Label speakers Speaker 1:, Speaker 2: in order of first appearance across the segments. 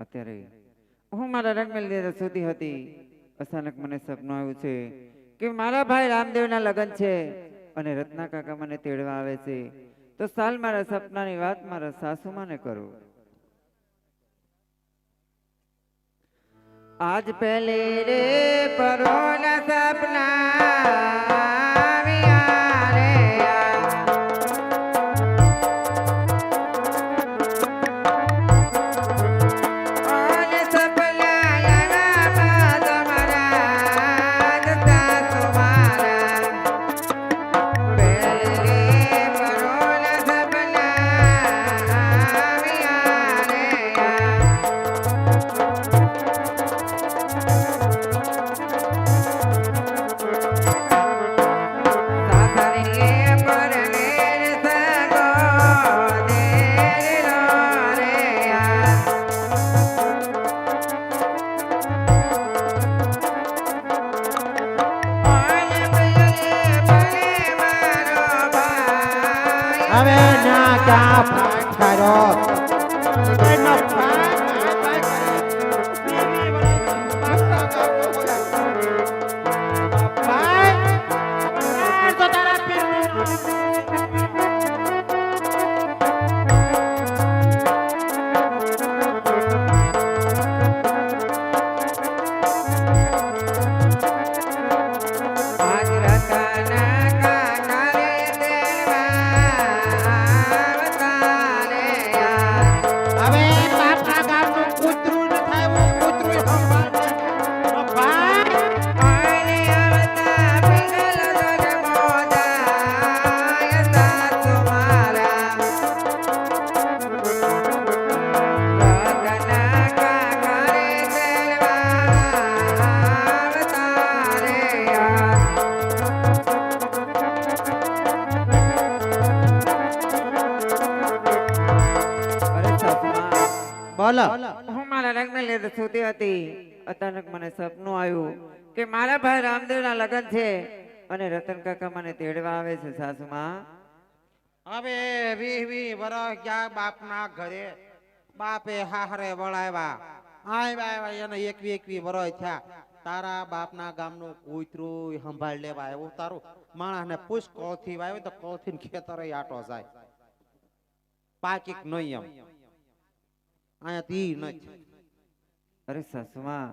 Speaker 1: અત્યારે. હું મારા રંગમેલ સુધી હતી. અચાનક મને સપનું આવ્યું છે કે મારા ભાઈ રામદેવના લગ્ન છે અને રત્ના કાકા મને તેડવા આવે છે. તો સાલ મારા સપનાની વાત મારા સાસુમાને કરું. આજ પહેલે રે પરોના સપના મારા ભાઈ રામદેવના લગ્ન છે. અને રતન કાકા મને તેડવા આવે છે સાસુમાં.
Speaker 2: હવે વીહ વીહ વરસ ગયા બાપના ઘરે. બાપે હાહરે વળાવ્યા. આવ્યા આવ્યા એને એકવી એકવી વરસ થયા. તારા બાપના ગામનું કૂતરું સંભાળ લેવા આવ્યું. તારું માણસને પૂછ કોથી વાવ્યો તો કોથી ખેતરે આટો જાય. પાકીક નહીં એમ અહીંયા તી નથી
Speaker 1: અરે સાસુમાં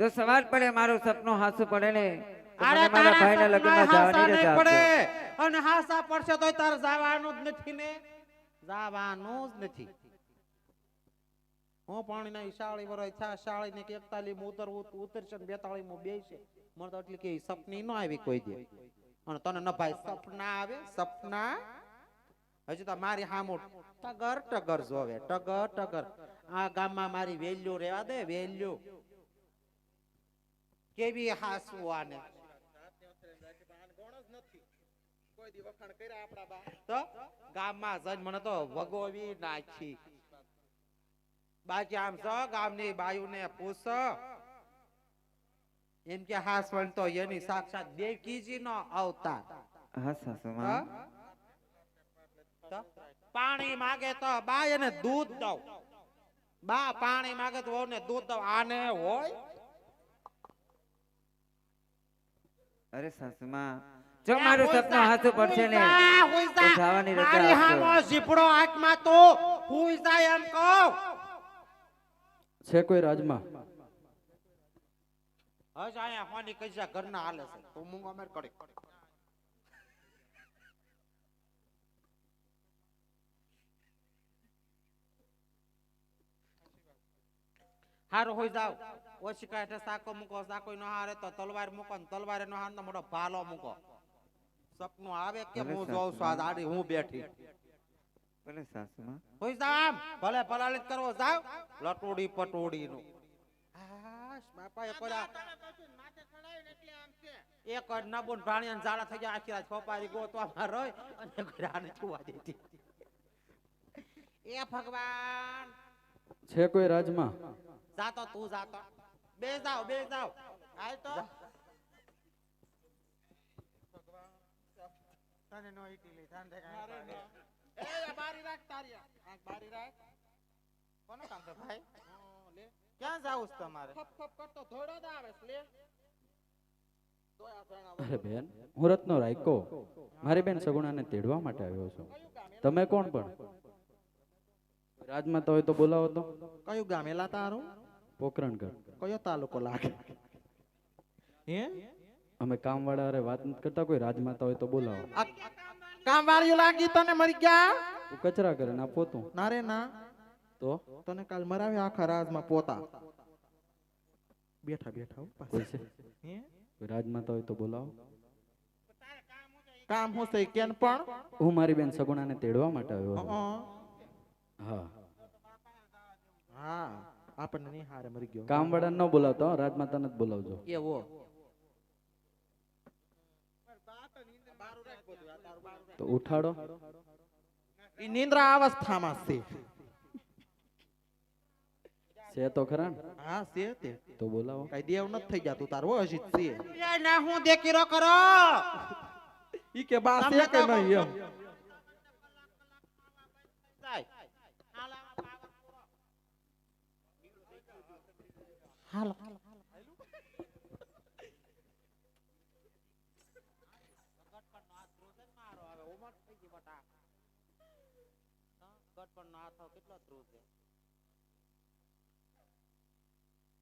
Speaker 1: જો સવાર પડે મારું સપનું હાસું પડે ને તો
Speaker 2: અરે
Speaker 1: મને મારા
Speaker 2: તારા
Speaker 1: ભાઈના લગ્નમાં જવાની રજા
Speaker 2: પડે. અને હાસા પડશે તોય તારે જવાનું જ નથી ને. જવાનું જ નથી. હું પાણી ના વરાય થા શાળી ને એકતાલી માં ઉતરવું ઉતરશે ને બેતાળી માં બેસે. મને તો એટલી કે સપની ન આવી કોઈ દે. અને તને ન ભાઈ સપના આવે સપના? હજી તો મારી હામો ટગર ટગર જોવે ટગર ટગર આ ગામમાં મારી વેલ્યુ રેવા દે વેલ્યુ. કેવી હાસવું આને તો ગામમાં જઈને મને તો વગોવી નાખી. બાકી આમ છો ગામની બાયુને પૂછ. એમ કે હાસવણ તો એની સાક્ષાત દેવકીજી નો અવતાર પાણી માગે તો બા એને દૂધ દઉં. બા પાણી માગે તો દૂધ દઉં. આને હોય
Speaker 1: અરે સાસુમાં જો મારું સપનું હાસું પડશે ને. જવાની રજા
Speaker 2: મારી હામો ઝીપડો આંખમાં તો જા એમ કહું.
Speaker 3: છે કોઈ રાજમાં?
Speaker 2: હજ આયા હોની કૈસા ઘરના હાલે છે. તો મૂંગો મેર કડે હારું હોઈ જાવ ઓછી કાંઠે સાકો મૂકો સાકો નો હારે તો તલવાર મૂકો ને તલવારે નો હાર તો મોટો ભાલો મૂકો. સપનું આવે કે હું જોઉં છું આજ આડી હું બેઠી.
Speaker 1: ભલે સાસુમાં
Speaker 2: કોઈ જાવ ભલે ભલાલિત કરવો જાવ. લટોડી પટોડી નું હાશ બાપા એ કોલા એક જ નબુન ભાણિયાને ઝાડા થઈ ગયા આખી રાત ખોપારી ગોતવામાં રહી અને ઘરાને છુવા દેતી. એ ભગવાન.
Speaker 3: છે કોઈ રાજમાં?
Speaker 2: જાતો તું જાતો. બે જાવ બે જાવ હાલ તો તને નો ઈટી લે ધ્યાન દે એ બારી રાખ તારી આ બારી રાખ કોનો કામ છે ભાઈ લે
Speaker 4: ક્યાં જાવ છે તમારે
Speaker 2: ખપ ખપ કરતો ધોડો જ આવે છે લે
Speaker 3: અરે બેન હું રત્નો રાયકો મારી બેન સગુણાને તેડવા માટે આવ્યો છું. તમે કોણ પણ? રાજમાતા હોય તો બોલાવો તો.
Speaker 4: કયું ગામ? એલા તારું
Speaker 3: પોકરણગઢ.
Speaker 4: કયો તાલુકો લાગે? હે?
Speaker 3: અમે કામવાળા અરે વાત નથી કરતા કોઈ રાજમાતા હોય તો બોલાવો.
Speaker 4: આ કામ વાળ્યું લાગી તને મરી ગયા?
Speaker 3: તું કચરા કરે ના પોતું.
Speaker 4: ના રે ના.
Speaker 3: તો?
Speaker 4: તને કાલ મરાવ્યા આખા રાજમાં પોતા. બેઠા બેઠા હો પાછા.
Speaker 3: કોઈ છે?
Speaker 4: હે?
Speaker 3: રાજમાતા હોય તો બોલાવો.
Speaker 4: કામ હું કેન પણ?
Speaker 3: હું મારી બેન સગુણાને તેડવા માટે આવ્યો
Speaker 4: હા.
Speaker 3: હા.
Speaker 4: હા. આપણને નહીં હારે મરી ગયો.
Speaker 3: કામવાળાને ન બોલાવતો રાજમાતા જ બોલાવજો.
Speaker 4: એવો
Speaker 3: તો ઉઠાડો.
Speaker 4: ઈ નિંદ્રા અવસ્થામાં છે.
Speaker 3: છે તો ખરા
Speaker 4: હા છે તે.
Speaker 3: તો બોલાવો.
Speaker 4: કઈ દેવ નથી થઈ જાતું તારું હજી છે.
Speaker 2: ના હું દેખીરો કરો.
Speaker 4: ઈ કે બા છે કે નહીં એમ. હાલો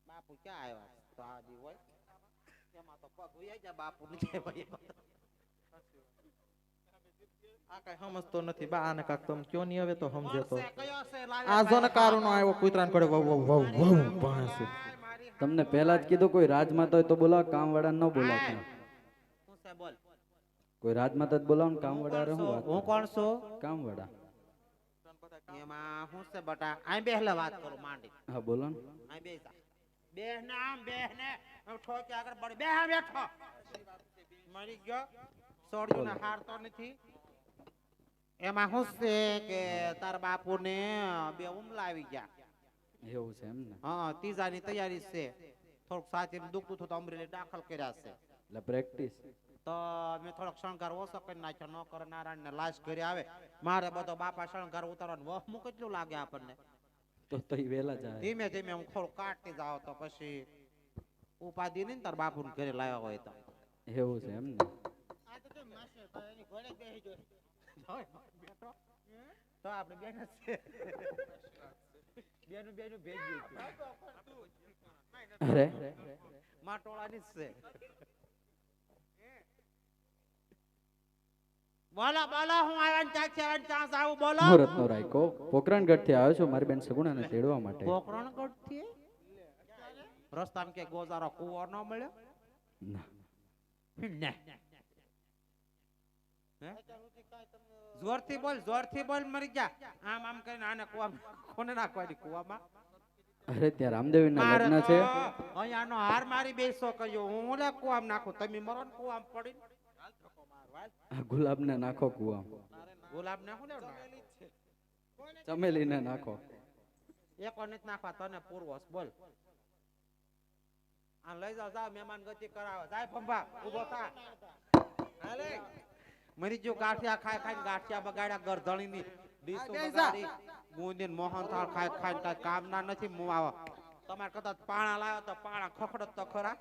Speaker 2: બાપુ ક્યાં આવ્યા તો હોય એમાં તો પગ ઉઈ જાય બાપુ નીચે ભાઈ
Speaker 4: આ કઈ સમજતો નથી બા આને કાક તમ કયો નહીં હવે તો સમજે તો આ જનકારો નો આવ્યો કુતરાન પડે વવ વવ વવ વવ પાસે
Speaker 3: તમને પહેલા જ કીધું કોઈ રાજમાતા હોય તો બોલાવો કામવાળાને ન બોલાવતા
Speaker 2: બોલ
Speaker 3: કોઈ રાજમાતા જ બોલાવો ને કામવાળા હારે
Speaker 2: હું કોણ છું?
Speaker 3: કામવાળા.
Speaker 2: એમાં હું છે બટા? આઈ બેહલે વાત કરું માંડી.
Speaker 3: હા બોલો ને.
Speaker 2: આઈ બેહ બેહ ને આમ બેહ ને ઠોકે આગળ બળ બેહ બેઠો. મરી ગયો. સોડ્યું ને હારતો નથી. એમાં હું છે કે તાર બાપુ ને બે ઉમલા આવી ગયા.
Speaker 3: એવું છે એમ ને?
Speaker 2: હા ત્રીજાની તૈયારી છે. થોડુંક સાચી દુખતું થતું અમરેલી દાખલ કર્યા છે.
Speaker 3: એટલે પ્રેક્ટિસ
Speaker 2: તો મેં થોડોક શણગાર ઓછો કરી નાખ્યો. ન કરે નારાયણ ને લાશ ઘરે આવે. મારે બધો બાપા શણગાર ઉતારવાનો વહ મુ કેટલું લાગે આપણને.
Speaker 3: તો તો ઈ વહેલા જાય
Speaker 2: ધીમે ધીમે હું થોડું કાઢતી જાવ તો પછી ઉપાધિ નહીં ને તાર બાપુ ઘરે લાવ્યા હોય તો.
Speaker 3: એવું છે એમ ને?
Speaker 2: તો આપણે બેન જ છે. બેનું બેનું ભેગી
Speaker 3: અરે.
Speaker 2: માટોળાની જ છે. બોલો બોલો હું આવ્યા ને છે આવ્યા ને આવું બોલો.
Speaker 3: હું રત્નો રાયકો પોકરણગઢથી આવ્યો છું મારી બેન સગુણાને તેડવા માટે.
Speaker 2: પોકરણગઢથી રસ્તામાં કે ગોજારો કુવો ન મળ્યો?
Speaker 3: ના.
Speaker 2: ને. હે? જોરથી બોલ જોરથી બોલ મરી જા આમ આમ કરીને આને કુવામાં કોને નાખવાની કુવામાં?
Speaker 3: અરે ત્યાં રામદેવીના
Speaker 2: ના
Speaker 3: લગ્ન છે.
Speaker 2: અહીંયાનો હાર મારી બેસો કહ્યો હું લે કુવામ નાખું? તમે મરો ને કુવામ પડી
Speaker 3: ગુલાબ ને નાખો કુવામાં.
Speaker 2: ગુલાબ ને શું લેવું
Speaker 3: ચમેલીને નાખો.
Speaker 2: એક ઓને નથી નાખવા તને પૂર્વસ બોલ. આ લઈ જાઓ જાઓ મહેમાન ગતિ કરાવો. જાય ભંભા ઊભો થા. હાલે. મરી જો ગાંઠિયા ખાઈ ખાય ગાંઠિયા બગાડ્યા ગરધણી ની ડીશો બગાડી. બુંદી મોહન થાળ ખાઈ ખાઈને કાંઈ કામ નથી મું આવો. તમારે કદાચ પાણા લાવ્યો તો પાણા ખખડત તો ખરા.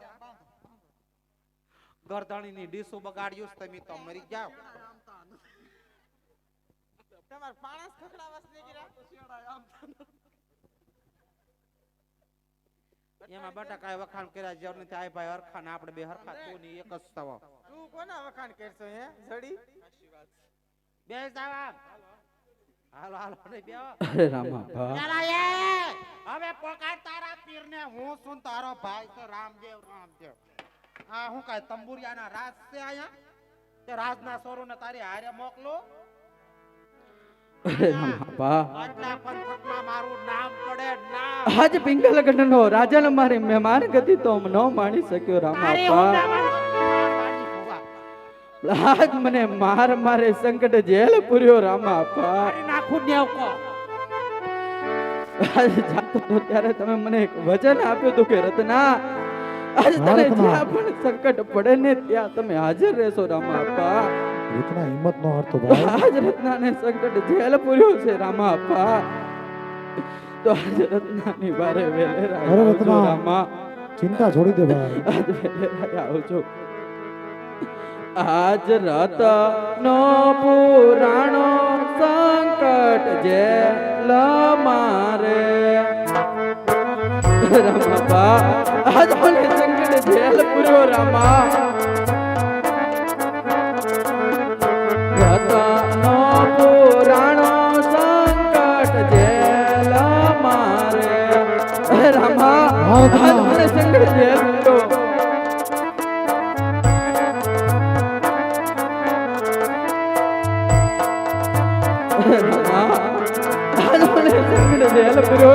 Speaker 2: ગરધણી ની બગાડ્યું તમે તો મરી જાવ એમાં બટાકા વખાણ કર્યા જરૂર નથી આ ભાઈ હરખા આપણે બે હરખા તું ની એક જ થવો.
Speaker 4: તું કોના વખાણ કરશો હે? જડી?
Speaker 2: બે જાવા હાલો હાલો નહીં બે.
Speaker 3: અરે રામા ભા
Speaker 2: ચાલા એ હવે પોકાર તારા પીર ને હું શું તારો ભાઈ તો રામદેવ રામદેવ. આ હું કાય તંબુરિયાના રાજ છે અહીંયા? તે રાજના સોરો ને તારી હારે મોકલો.
Speaker 3: આજ પિંગલગઢ નો રાજા મારી મહેમાન ગતિ તો ન માણી શક્યો
Speaker 2: રામાપા.
Speaker 3: આજ મને માર મારે સંકટ જેલ પૂર્યો
Speaker 2: રામાપા નાખું
Speaker 3: આજ જાતો તો ત્યારે તમે મને એક વચન આપ્યું હતું કે રત્ના આજ તને જ્યાં પણ સંકટ પડે ને ત્યાં તમે હાજર રહેશો રામા ભા
Speaker 5: રીતના હિંમત નો હારતો ભાઈ.
Speaker 3: આજ રત્નાને સંકટ જેલ પૂર્યો છે રામા ભા તો આજ રત્નાની
Speaker 5: અરે રત્ના.
Speaker 3: રામા.
Speaker 5: ચિંતા છોડી દે ભાઈ.
Speaker 3: આજ વેલેરા આવજો. આજ રતનો પુરાણો સંકટ જે મારે. રામા આજ મને સંકટ જેલ પૂર્યો રામા. રતનો પુરાણો સંકટ જેલ મારે. હે રામા. મને સંકટ જેલ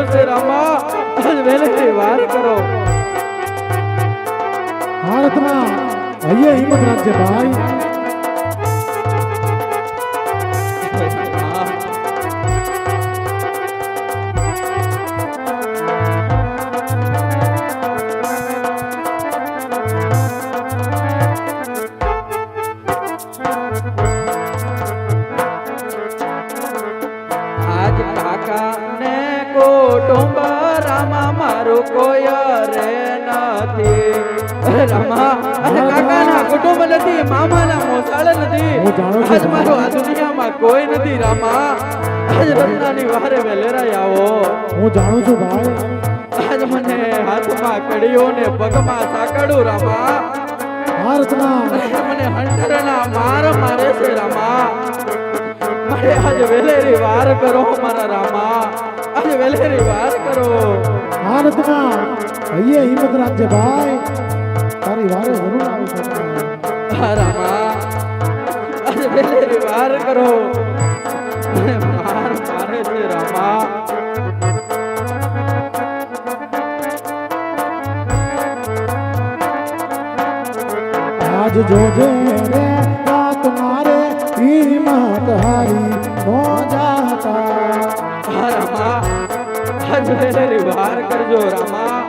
Speaker 3: છે રામા. આજ વાર કરો.
Speaker 5: હિંમત રાજ્ય ભાઈ.
Speaker 3: નથી મામા ના મોસાળ નથી.
Speaker 5: હું જાણું છું
Speaker 3: આજ મારો આ દુનિયામાં કોઈ નથી રામા. આજ રત્નાની વારે વેલેરાય આવો.
Speaker 5: હું જાણું છું ભાઈ.
Speaker 3: આજ મને હાથમાં કડીઓ ને પગમાં સાકડું રામા.
Speaker 5: હા રત્ના.
Speaker 3: મને હંટરના માર મારે છે રામા. મારે આજ વેલેરી વાર કરો મારા રામા. આજ વેલેરી વાર કરો.
Speaker 5: હા રત્ના. અહીંયા હિંમત રાખજે ભાઈ. તારી વારે જરૂર આવી
Speaker 3: હા રામા આજ વેલેરી વાર કરો મને માર મારે છે રામા
Speaker 5: આજ જોજે રે રાત મારે હિંમત હારી નો જાતા
Speaker 3: હા રામા આજ વેલેરી વાર કરજો રામા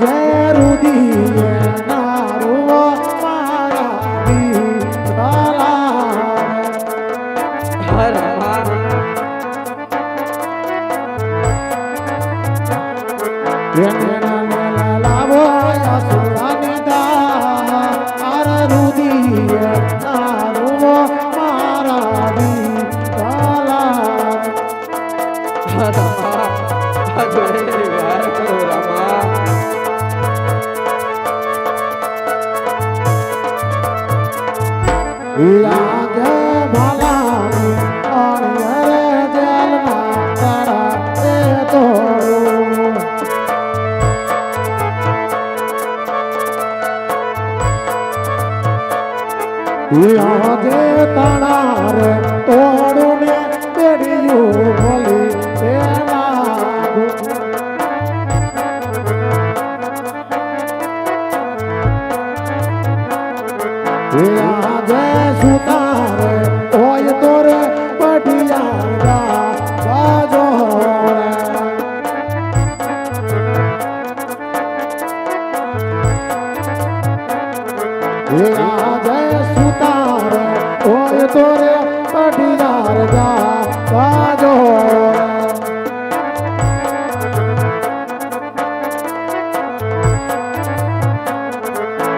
Speaker 5: વાર
Speaker 3: આજે
Speaker 5: તણાર તોડું ને પેઢિયું ભલી પેલા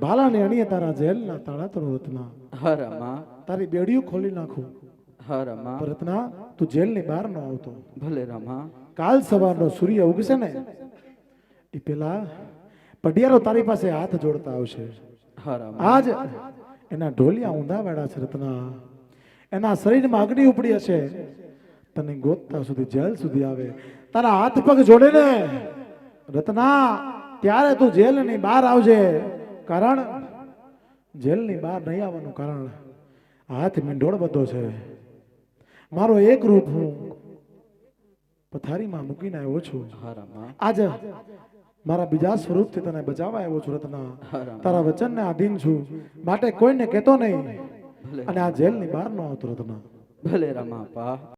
Speaker 5: ભાલાને અણીએ તારા જેલના તાળા તો રત્ના
Speaker 3: હરમા.
Speaker 5: તારી બેડીયું ખોલી નાખું. હરમા. રત્ના તું જેલની બહાર ન આવતો.
Speaker 3: ભલે રમા.
Speaker 5: કાલ સવારનો સૂર્ય ઉગશે ને એ પેલા પડિયારો તારી પાસે હાથ જોડતા આવશે. આજ એના ઢોલિયા ઊંધા વાળા છે રત્ના એના શરીરમાં અગ્નિ ઉપડી હશે. તને ગોતતા સુધી જેલ સુધી આવે. તારા હાથ પગ જોડે ને. રત્ના ત્યારે તું જેલની બહાર આવજે. કારણ જેલની બહાર નહીં આવવાનું કારણ હાથ મીંઢોળ બધો છે. મારો એક રૂપ હું પથારીમાં મૂકીને આવ્યો છું. આજે મારા બીજા સ્વરૂપથી તને બચાવવા આવ્યો છું રત્ના. તારા વચન વચનને આધીન છું. માટે કોઈને કહેતો નહીં. અને આ જેલની બહાર ન આવતો રત્ના.
Speaker 3: ભલે રમા પા.